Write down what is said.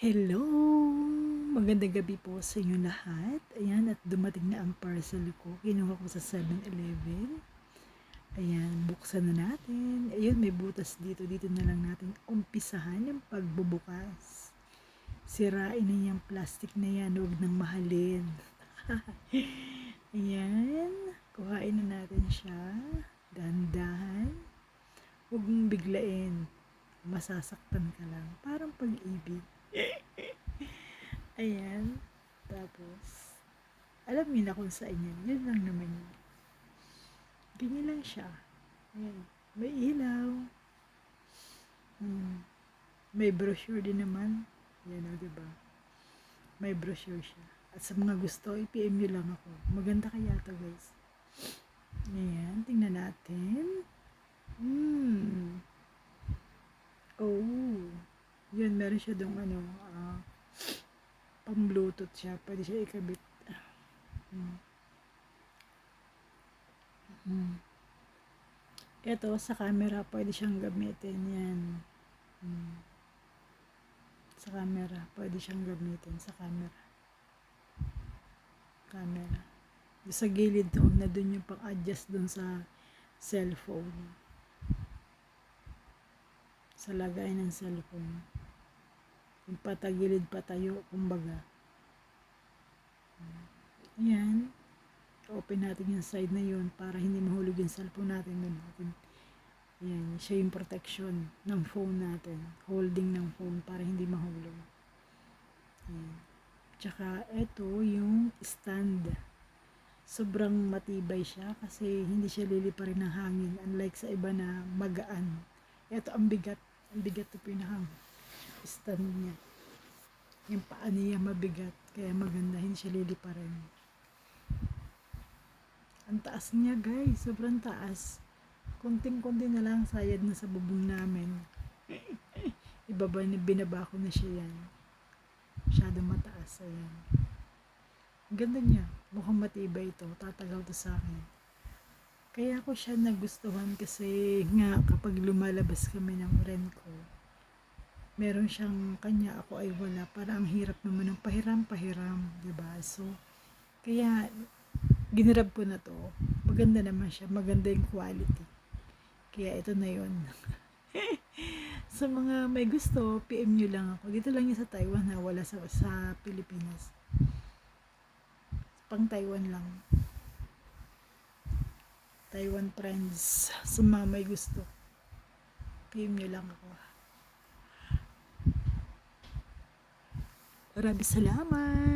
Hello! Magandang gabi po sa inyo lahat. Ayan, at dumating na ang parcel ko. Kinuha ko sa 7-Eleven. Ayan, buksan na natin. Ayun, may butas dito. Dito na lang natin umpisahan yung pagbubukas. Sirain na yung plastic na yan. Huwag nang mahalin. Ayan, kuhain na natin siya. Dahan-dahan. Huwag mong biglain. Masasaktan ka lang. Parang pag-ibig. Ayan. Tapos, alam niyo na kung saan yan. Yun lang naman yun. Ganyan lang siya. Ayan. May ilaw. Hmm. May brochure din naman. Yan o, diba? May brochure siya. At sa mga gusto, i-PM nyo lang ako. Maganda kaya to guys. Ayan. Tingnan natin. Hmm. Oh. Yun, meron siya dong ano, ah, pang bluetooth siya. Pwede siya ikabit. Hmm. Ito, sa camera, pwede siyang gamitin. Yan. Hmm. Sa camera, pwede siyang gamitin. Sa camera. Camera. Sa gilid doon, na doon yung pang-adjust doon sa cellphone. Sa lagay ng cellphone. Yung patagilid patayo, kumbaga. Yan. Open natin yung side na yun para hindi mahulog yung cellphone natin doon natin. Yan, siya yung protection ng phone natin. Holding ng phone para hindi mahulog. Yan. Tsaka, ito yung stand. Sobrang matibay siya kasi hindi siya liliparin ng hangin. Unlike sa iba na magaan. Ito ang bigat. Ang bigat ito pinahang stand niya. Yung paa niya mabigat. Kaya maganda, hindi siya liliparin. Ang taas niya guys, sobrang taas. Kunting-kunti na lang sayad na sa bubong namin. Ibaba ni binaba ko na siya yan. Masyado mataas. Ayan. Ganda niya. Mukhang matibay ito. Tatagal to sa akin. Kaya ko siya nagustuhan kasi nga kapag lumalabas kami ng rent ko, meron siyang kanya, ako ay wala. Para ang hirap naman ng pahiram-pahiram, ba So, kaya ginirab ko na to. Maganda naman siya, maganda yung quality. Kaya ito na yon sa mga may gusto, PM nyo lang ako. Dito lang yung sa Taiwan ha, wala sa, sa Pilipinas. Pang Taiwan lang. Taiwan friends, sa mga may gusto. PM nyo lang ako. Maraming salamat.